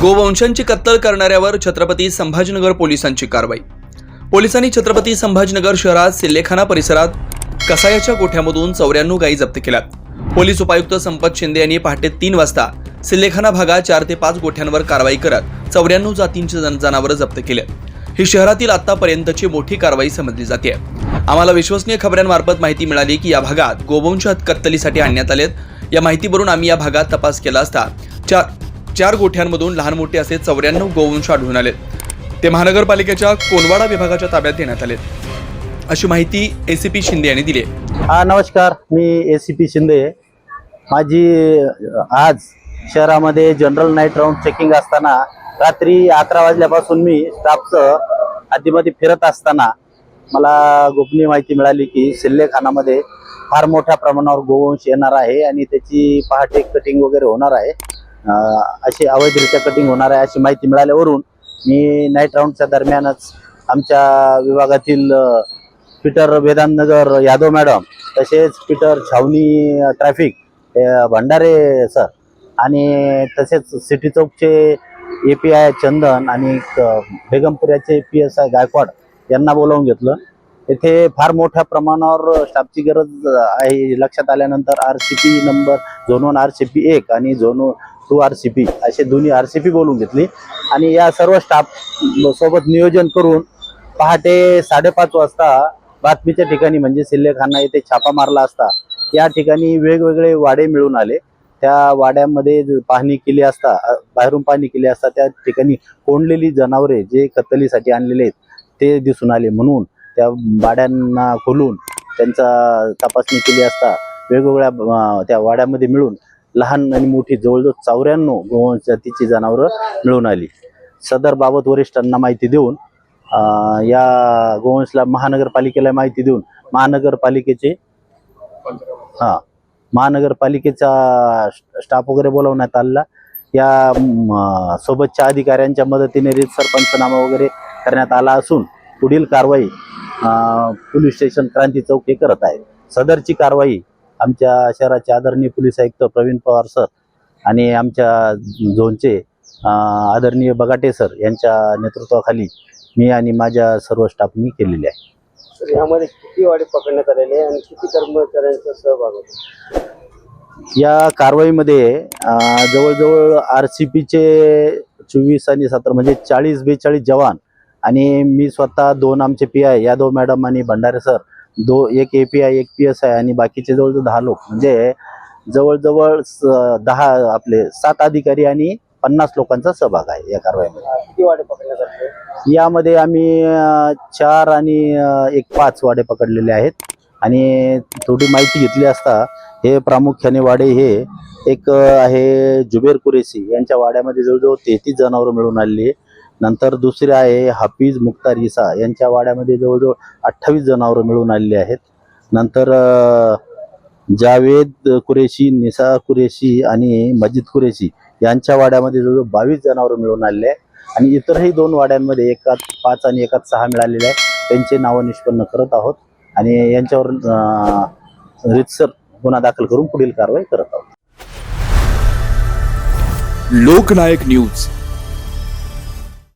गोवंशांची कत्तल करणाऱ्यावर छत्रपती संभाजीनगर पोलिसांची कारवाई. पोलिसांनी छत्रपती संभाजीनगर शहरात सिल्लेखाना परिसरात कसायाच्या गोठ्यामधून चौऱ्याण्णव गायी जप्त केल्या पोलीस उपायुक्त संपत शिंदे यांनी पहाटे तीन वाजता सिल्लेखाना भागात चार ते पाच गोठ्यांवर कारवाई करत चौऱ्याण्णव जातींची जन जनावरं जप्त केले. ही शहरातील आतापर्यंतची मोठी कारवाई समजली जाते. आम्हाला विश्वसनीय खबऱ्यांमार्फत माहिती मिळाली की या भागात गोवंश कत्तलीसाठी आणण्यात आलेत. या माहितीवरून आम्ही या भागात तपास केला असता चार चार गोठ्यांमधून लहान मोठे असे चौऱ्याण्णव गोवंश आढळून आले ते महानगरपालिकेच्या कोनवाडा विभागाच्या ताब्यात देण्यात आले अशी माहिती एसीपी शिंदे यांनी दिली हा नमस्कार. मी ए सी पी शिंदे माझी आज शहरामध्ये जनरल नाईट राऊंड चेकिंग असताना रात्री अकरा वाजल्यापासून मी स्टाफचं आधीमध्ये फिरत असताना मला गोपनीय माहिती मिळाली की सिल्लेखानामध्ये फार मोठ्या प्रमाणावर गोवंश येणार आहे आणि त्याची पहाटे कटिंग वगैरे होणार आहे. अशी अवैधरित्या कटिंग होणार आहे अशी माहिती मिळाल्यावरून मी नाईट राऊंडच्या दरम्यानच आमच्या विभागातील पीटर वेदांतनगर यादव मॅडम तसेच पीटर छावणी ट्रॅफिक भंडारे सर आणि तसेच सिटी चौकचे ए पी आय चंदन आणि बेगमपुऱ्याचे पी एस आय गायकवाड यांना बोलावून घेतलं. येथे फार मोठ्या प्रमाणावर स्टाफची गरज आहे. लक्षात आल्यानंतर R C P number zone one R C P एक आणि zone two R C P असे दोन्ही आर सी पी बोलून घेतली. आणि या सर्व स्टाफ सोबत नियोजन करून पहाटे साडेपाच वाजता बातमीच्या ठिकाणी म्हणजे सिल्लेखाना येथे छापा मारला असता या ठिकाणी वेगवेगळे वाडे मिळून आले. त्या वाड्यामध्ये पाहणी केली असता बाहेरून पाहणी केली असता त्या ठिकाणी कोंडलेली जनावरे जे कत्तलीसाठी आणलेले आहेत ते दिसून आले. म्हणून त्या वाड्यांना खोलून त्यांचा तपासणी केली असता वेगवेगळ्या त्या वाड्यामध्ये मिळून लहान आणि मोठी जवळजवळ चौऱ्याण्णव गोवंश जातीची जनावरं मिळून आली. सदर बाबत वरिष्ठांना माहिती देऊन या गोवंशला महानगरपालिकेला माहिती देऊन महानगरपालिकेचे हा महानगरपालिकेचा स्टाफ वगैरे बोलवण्यात आलेला या सोबतच्या अधिकाऱ्यांच्या मदतीने रीत सरपंचनामा वगैरे करण्यात आला असून पुढील कारवाई पोलीस स्टेशन क्रांती चौक हे करत आहे. सदरची कारवाई आमच्या शहराचे आदरणीय पोलीस आयुक्त प्रवीण पवार सर आणि आमच्या झोनचे आदरणीय बगाटे सर यांच्या नेतृत्वाखाली मी आणि माझ्या सर्व स्टाफनी केलेली आहे. तर यामध्ये किती वाडे पकडण्यात आलेले आणि किती कर्मचाऱ्यांचा सहभाग होता? या कारवाईमध्ये अ, जवळजवळ आर सी पीचे चोवीस आणि सतरा म्हणजे चाळीस बेचाळीस जवान आणि मी स्वतः दोन आमचे पी आय यादव मॅडम आणि भंडारे सर दो एक ए पी आय एक पी एस आय आणि बाकीचे जवळजवळ दहा लोक. म्हणजे जवळजवळ दहा आपले सात अधिकारी आणि पन्नास लोकांचा सहभाग आहे या कारवाईमध्ये. यामध्ये आम्ही चार आणि एक पाच वाडे पकडलेले आहेत. आणि थोडी माहिती घेतली असता हे प्रामुख्याने वाडे हे एक आहे जुबेर कुरेशी. यांच्या वाड्यामध्ये जवळजवळ तेहतीस जनावरं मिळून आलेली आहे. नंतर दुसरे आहे हाफिज मुख्तार इसा. यांच्या वाड्यामध्ये जवळजवळ अठ्ठावीस जनावरं मिळून आलेली आहेत. नंतर जावेद कुरेशी निसा कुरेशी आणि मजिद कुरेशी यांच्या वाड्यामध्ये जवळजवळ बावीस जनावरं मिळून आलेले आहे आणि इतरही दोन वाड्यांमध्ये एकात पाच आणि एकात सहा मिळालेले आहे त्यांचे नावं निष्पन्न करत आहोत आणि यांच्यावर रितसर गुन्हा दाखल करून पुढील कारवाई करत आहोत. लोकनायक न्यूज.